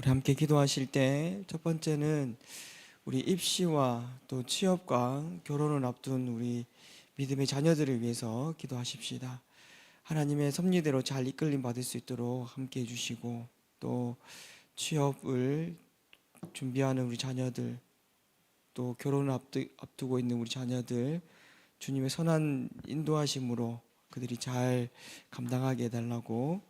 우리 함께 기도하실 때 첫 번째는 우리 입시와 또 취업과 결혼을 앞둔 우리 믿음의 자녀들을 위해서 기도하십시다. 하나님의 섭리대로 잘 이끌림 받을 수 있도록 함께 해주시고 또 취업을 준비하는 우리 자녀들 또 결혼을 앞두, 앞두고 있는 우리 자녀들 주님의 선한 인도하심으로 그들이 잘 감당하게 해달라고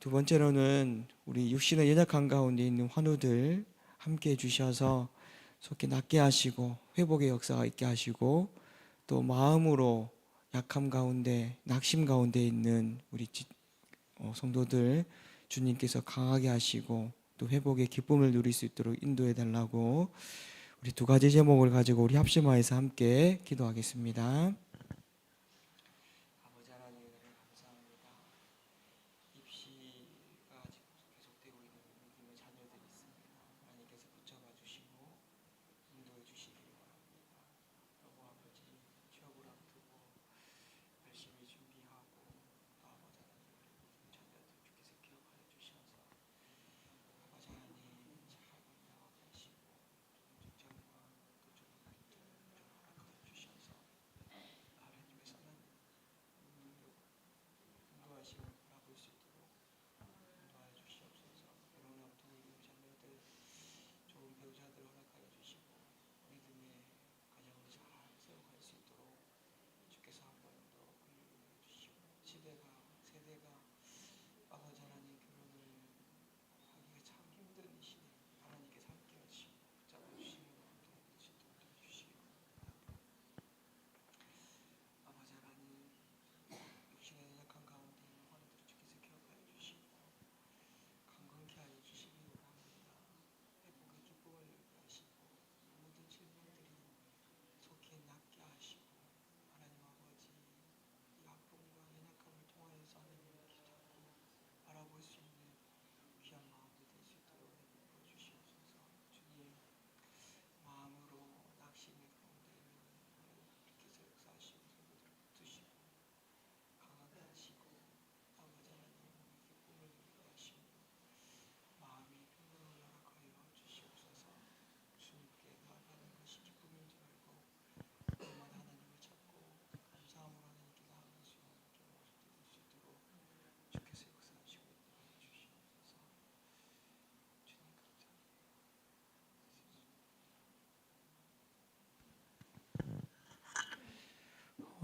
두 번째로는 우리 육신의 연약한 가운데 있는 환우들 함께 해 주셔서 속히 낫게 하시고 회복의 역사가 있게 하시고 또 마음으로 약함 가운데 낙심 가운데 있는 우리 지- 어, 성도들 주님께서 강하게 하시고 또 회복의 기쁨을 누릴 수 있도록 인도해 달라고 우리 두 가지 제목을 가지고 우리 합심하여서 함께 기도하겠습니다.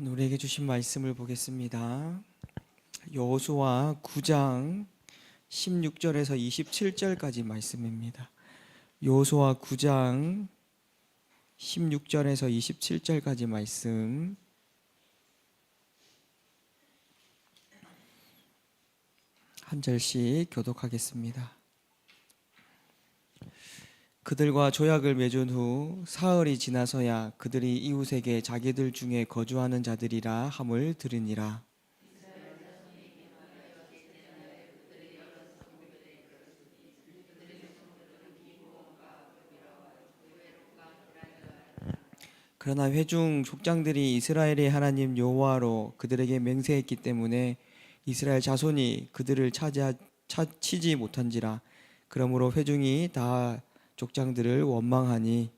오늘 우리에게 주신 말씀을 보겠습니다. 여호수아 9장 16절에서 27절까지 말씀입니다. 여호수아 9장 16절에서 27절까지 말씀 한 절씩 교독하겠습니다. 그들과 조약을 맺은 후 사흘이 지나서야 그들이 이웃에게 자기들 중에 거주하는 자들이라 함을 들으니라. 그러나 회중 족장들이 이스라엘의 하나님 여호와로 그들에게 맹세했기 때문에 이스라엘 자손이 그들을 차지하, 차, 치지 못한지라 그러므로 회중이 다 족장들을 원망하니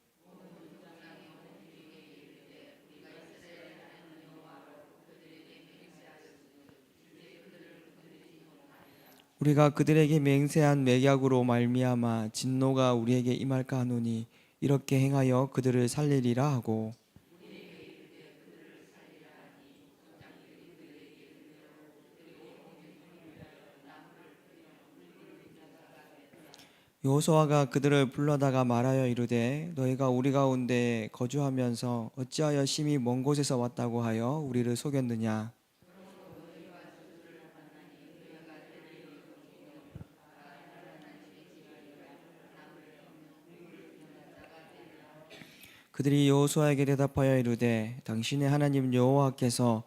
우리가 그들에게 맹세한 맥약으로 말미암아 진노가 우리에게 임할까 하노니 이렇게 행하여 그들을 살리리라 하고 여호수아가 그들을 불러다가 말하여 이르되 너희가 우리 가운데 거주하면서 어찌하여 심히 먼 곳에서 왔다고 하여 우리를 속였느냐? 그들이 여호수아에게 대답하여 이르되 당신의 하나님 여호와께서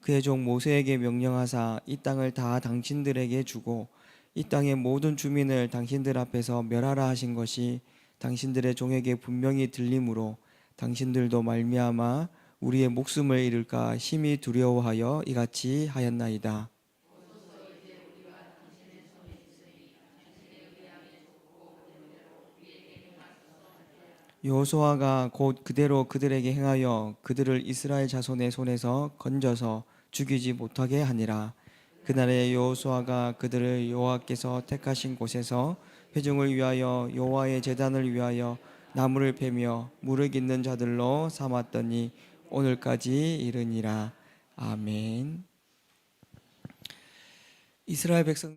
그의 종 모세에게 명령하사 이 땅을 다 당신들에게 주고 이 땅의 모든 주민을 당신들 앞에서 멸하라 하신 것이 당신들의 종에게 분명히 들림으로 당신들도 말미암아 우리의 목숨을 잃을까 심히 두려워하여 이같이 하였나이다. 여호수아가 곧 그대로 그들에게 행하여 그들을 이스라엘 자손의 손에서 건져서 죽이지 못하게 하니라. 그날에 여호수아가 그들을 여호와께서 택하신 곳에서 회중을 위하여 여호와의 제단을 위하여 나무를 패며 무르 깃는 자들로 삼았더니 오늘까지 이르니라. 아멘. 이스라엘 백성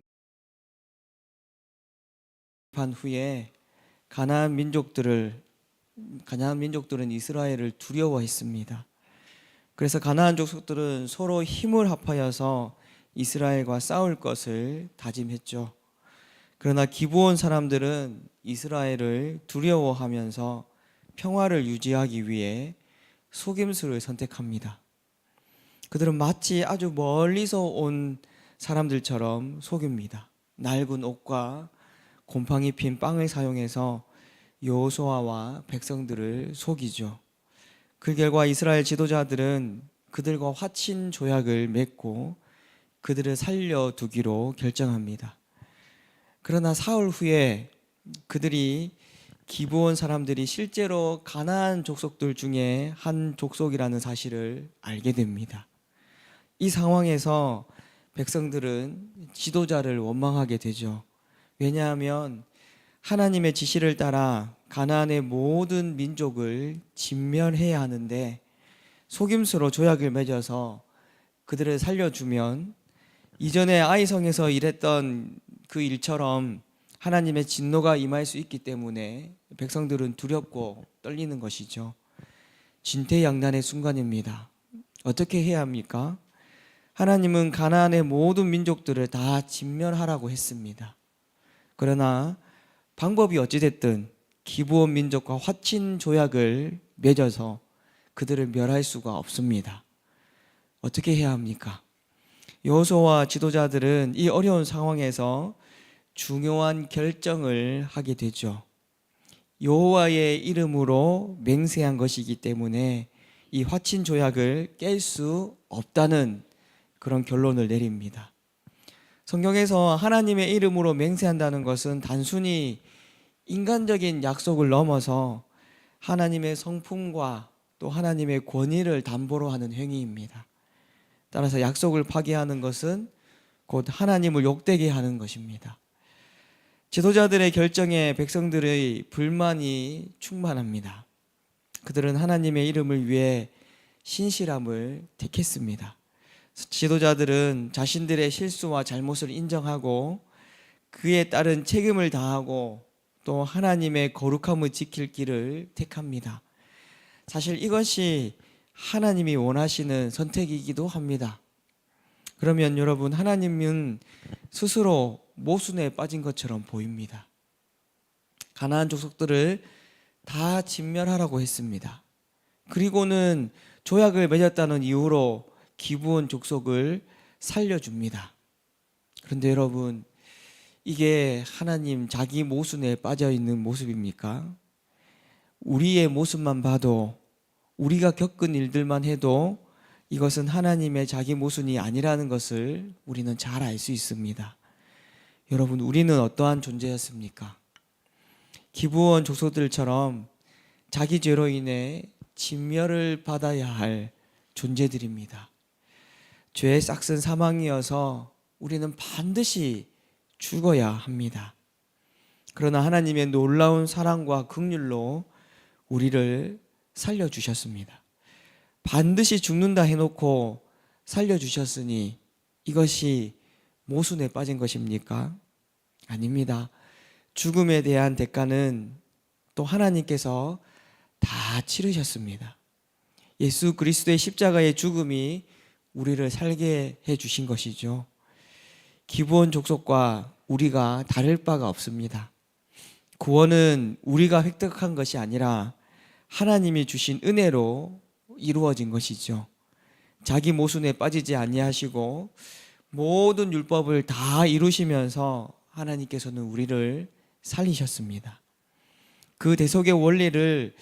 반 후에 가나안 민족들을 가나안 민족들은 이스라엘을 두려워했습니다. 그래서 가나안 족속들은 서로 힘을 합하여서 이스라엘과 싸울 것을 다짐했죠. 그러나 기브온 사람들은 이스라엘을 두려워하면서 평화를 유지하기 위해 속임수를 선택합니다. 그들은 마치 아주 멀리서 온 사람들처럼 속입니다. 낡은 옷과 곰팡이 핀 빵을 사용해서 여호수아와 백성들을 속이죠. 그 결과 이스라엘 지도자들은 그들과 화친 조약을 맺고 그들을 살려두기로 결정합니다. 그러나 사흘 후에 그들이 기브온 사람들이 실제로 가나안 족속들 중에 한 족속이라는 사실을 알게 됩니다. 이 상황에서 백성들은 지도자를 원망하게 되죠. 왜냐하면 하나님의 지시를 따라 가나안의 모든 민족을 진멸해야 하는데 속임수로 조약을 맺어서 그들을 살려주면 이전에 아이성에서 일했던 그 일처럼 하나님의 진노가 임할 수 있기 때문에 백성들은 두렵고 떨리는 것이죠. 진퇴양난의 순간입니다. 어떻게 해야 합니까? 하나님은 가나안의 모든 민족들을 다 진멸하라고 했습니다. 그러나 방법이 어찌됐든 기부원 민족과 화친 조약을 맺어서 그들을 멸할 수가 없습니다. 어떻게 해야 합니까? 여호수아와 지도자들은 이 어려운 상황에서 중요한 결정을 하게 되죠. 여호와의 이름으로 맹세한 것이기 때문에 이 화친 조약을 깰 수 없다는 그런 결론을 내립니다. 성경에서 하나님의 이름으로 맹세한다는 것은 단순히 인간적인 약속을 넘어서 하나님의 성품과 또 하나님의 권위를 담보로 하는 행위입니다. 따라서 약속을 파기하는 것은 곧 하나님을 욕되게 하는 것입니다. 지도자들의 결정에 백성들의 불만이 충만합니다. 그들은 하나님의 이름을 위해 신실함을 택했습니다. 지도자들은 자신들의 실수와 잘못을 인정하고 그에 따른 책임을 다하고 또 하나님의 거룩함을 지킬 길을 택합니다. 사실 이것이 하나님이 원하시는 선택이기도 합니다. 그러면 여러분 하나님은 스스로 모순에 빠진 것처럼 보입니다. 가나안 족속들을 다 진멸하라고 했습니다. 그리고는 조약을 맺었다는 이유로 기부원 족속을 살려줍니다. 그런데 여러분 이게 하나님 자기 모순에 빠져 있는 모습입니까? 우리의 모습만 봐도 우리가 겪은 일들만 해도 이것은 하나님의 자기 모순이 아니라는 것을 우리는 잘 알 수 있습니다. 여러분, 우리는 어떠한 존재였습니까? 기부원 족속들처럼 자기 죄로 인해 진멸을 받아야 할 존재들입니다. 죄의 싹슨 사망이어서 우리는 반드시 죽어야 합니다. 그러나 하나님의 놀라운 사랑과 긍휼로 우리를 살려 주셨습니다. 반드시 죽는다 해놓고 살려 주셨으니 이것이 모순에 빠진 것입니까? 아닙니다. 죽음에 대한 대가는 또 하나님께서 다 치르셨습니다. 예수 그리스도의 십자가의 죽음이 우리를 살게 해 주신 것이죠. 기본 족속과 우리가 다를 바가 없습니다. 구원은 우리가 획득한 것이 아니라 하나님이 주신 은혜로 이루어진 것이죠. 자기 모순에 빠지지 아니하시고 모든 율법을 다 이루시면서 하나님께서는 우리를 살리셨습니다. 그 대속의 원리를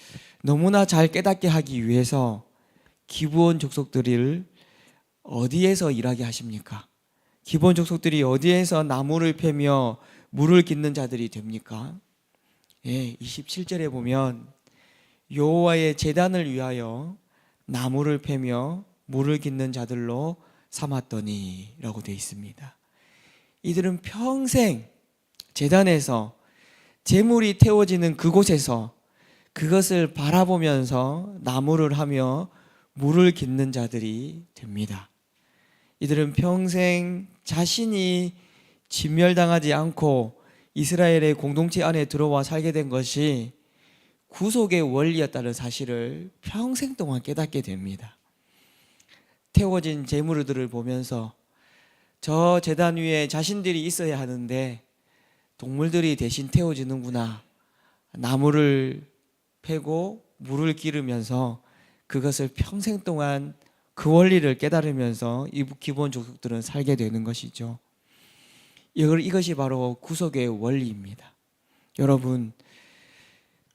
너무나 잘 깨닫게 하기 위해서 기부원 족속들을 어디에서 일하게 하십니까? 기본 족속들이 어디에서 나무를 패며 물을 깃는 자들이 됩니까? 예, 27절에 보면 여호와의 제단을 위하여 나무를 패며 물을 깃는 자들로 삼았더니라고 되어 있습니다. 이들은 평생 제단에서 재물이 태워지는 그곳에서 그것을 바라보면서 나무를 하며 물을 깃는 자들이 됩니다. 이들은 평생 자신이 진멸당하지 않고 이스라엘의 공동체 안에 들어와 살게 된 것이 구속의 원리였다는 사실을 평생 동안 깨닫게 됩니다. 태워진 재물들을 보면서 저 재단 위에 자신들이 있어야 하는데 동물들이 대신 태워지는구나. 나무를 패고 물을 기르면서 그것을 평생 동안 그 원리를 깨달으면서 이 기본 족속들은 살게 되는 것이죠. 이것이 바로 구속의 원리입니다. 여러분,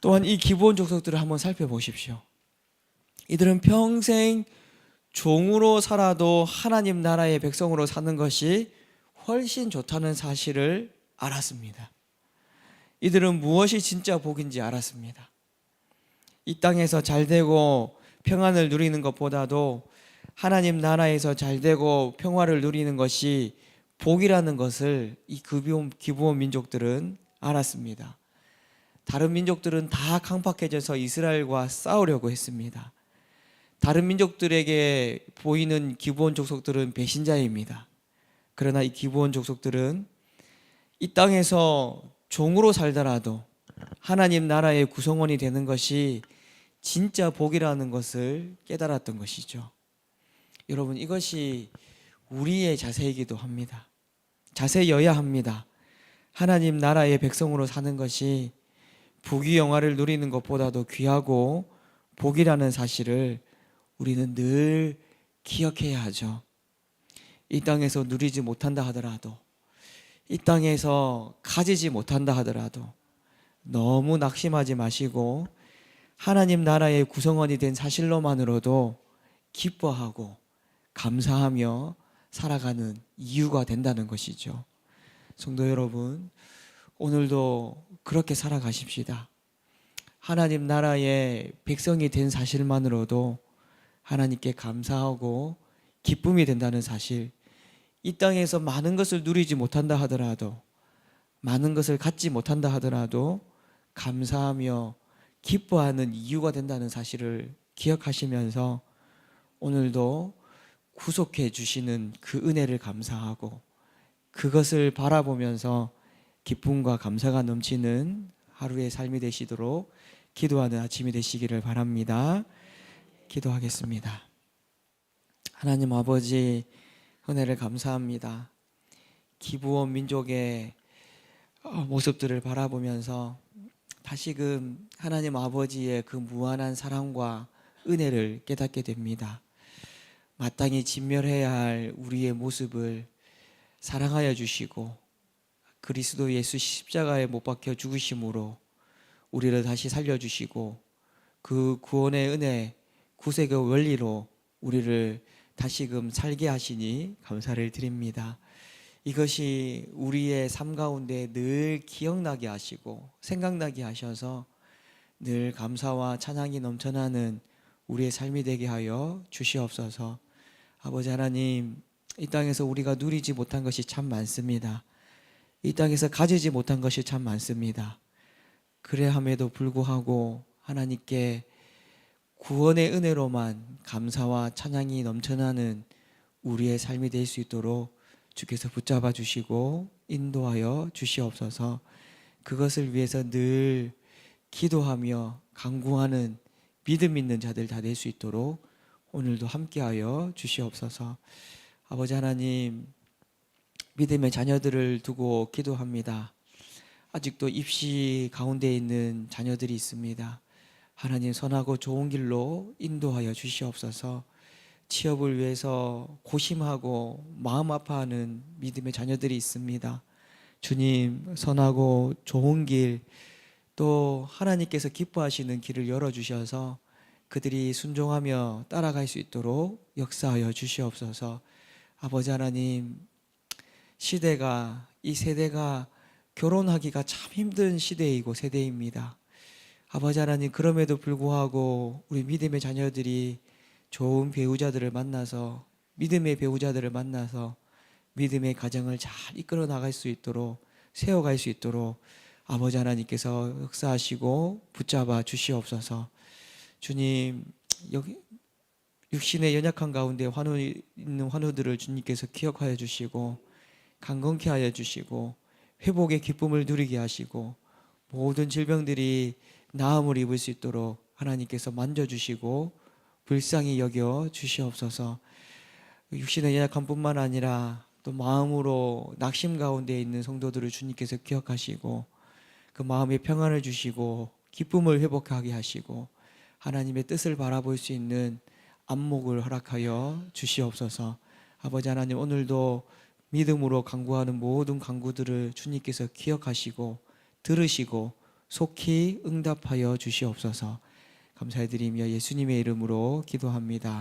또한 이 기본 족속들을 한번 살펴보십시오. 이들은 평생 종으로 살아도 하나님 나라의 백성으로 사는 것이 훨씬 좋다는 사실을 알았습니다. 이들은 무엇이 진짜 복인지 알았습니다. 이 땅에서 잘 되고 평안을 누리는 것보다도 하나님 나라에서 잘 되고 평화를 누리는 것이 복이라는 것을 이 기부원 민족들은 알았습니다. 다른 민족들은 다 강팍해져서 이스라엘과 싸우려고 했습니다. 다른 민족들에게 보이는 기부원 족속들은 배신자입니다. 그러나 이 기부원 족속들은 이 땅에서 종으로 살더라도 하나님 나라의 구성원이 되는 것이 진짜 복이라는 것을 깨달았던 것이죠. 여러분 이것이 우리의 자세이기도 합니다. 자세여야 합니다. 하나님 나라의 백성으로 사는 것이 부귀 영화를 누리는 것보다도 귀하고 복이라는 사실을 우리는 늘 기억해야 하죠. 이 땅에서 누리지 못한다 하더라도 이 땅에서 가지지 못한다 하더라도 너무 낙심하지 마시고 하나님 나라의 구성원이 된 사실로만으로도 기뻐하고 감사하며 살아가는 이유가 된다는 것이죠. 성도 여러분, 오늘도 그렇게 살아가십시다. 하나님 나라의 백성이 된 사실만으로도 하나님께 감사하고 기쁨이 된다는 사실, 이 땅에서 많은 것을 누리지 못한다 하더라도, 많은 것을 갖지 못한다 하더라도, 감사하며 기뻐하는 이유가 된다는 사실을 기억하시면서 오늘도 구속해 주시는 그 은혜를 감사하고 그것을 바라보면서 기쁨과 감사가 넘치는 하루의 삶이 되시도록 기도하는 아침이 되시기를 바랍니다. 기도하겠습니다. 하나님 아버지 은혜를 감사합니다. 기부원 민족의 어, 모습들을 바라보면서 다시금 하나님 아버지의 그 무한한 사랑과 은혜를 깨닫게 됩니다. 마땅히 진멸해야 할 우리의 모습을 사랑하여 주시고 그리스도 예수 십자가에 못 박혀 죽으심으로 우리를 다시 살려 주시고 그 구원의 은혜 구세의 원리로 우리를 다시금 살게 하시니 감사를 드립니다. 이것이 우리의 삶 가운데 늘 기억나게 하시고 생각나게 하셔서 늘 감사와 찬양이 넘쳐나는 우리의 삶이 되게 하여 주시옵소서. 아버지 하나님, 이 땅에서 우리가 누리지 못한 것이 참 많습니다. 이 땅에서 가지지 못한 것이 참 많습니다. 그래함에도 불구하고 하나님께 구원의 은혜로만 감사와 찬양이 넘쳐나는 우리의 삶이 될 수 있도록 주께서 붙잡아 주시고 인도하여 주시옵소서. 그것을 위해서 늘 기도하며 강구하는 믿음 있는 자들 다 될 수 있도록 오늘도 함께하여 주시옵소서. 아버지 하나님 믿음의 자녀들을 두고 기도합니다. 아직도 입시 가운데 있는 자녀들이 있습니다. 하나님 선하고 좋은 길로 인도하여 주시옵소서. 취업을 위해서 고심하고 마음 아파하는 믿음의 자녀들이 있습니다. 주님 선하고 좋은 길 또 하나님께서 기뻐하시는 길을 열어 주셔서 그들이 순종하며 따라갈 수 있도록 역사하여 주시옵소서. 아버지 하나님 시대가 이 세대가 결혼하기가 참 힘든 시대이고 세대입니다. 아버지 하나님 그럼에도 불구하고 우리 믿음의 자녀들이 좋은 배우자들을 만나서 믿음의 배우자들을 만나서 믿음의 가정을 잘 이끌어 나갈 수 있도록 세워갈 수 있도록 아버지 하나님께서 역사하시고 붙잡아 주시옵소서. 주님 여기 육신의 연약한 가운데 환우 있는 환우들을 주님께서 기억하여 주시고 강건케 하여 주시고 회복의 기쁨을 누리게 하시고 모든 질병들이 나음을 입을 수 있도록 하나님께서 만져 주시고 불쌍히 여겨 주시옵소서. 육신의 연약함뿐만 아니라 또 마음으로 낙심 가운데 있는 성도들을 주님께서 기억하시고 그 마음의 평안을 주시고 기쁨을 회복하게 하시고 하나님의 뜻을 바라볼 수 있는 안목을 허락하여 주시옵소서. 아버지 하나님 오늘도 믿음으로 간구하는 모든 간구들을 주님께서 기억하시고 들으시고 속히 응답하여 주시옵소서. 감사드리며 예수님의 이름으로 기도합니다.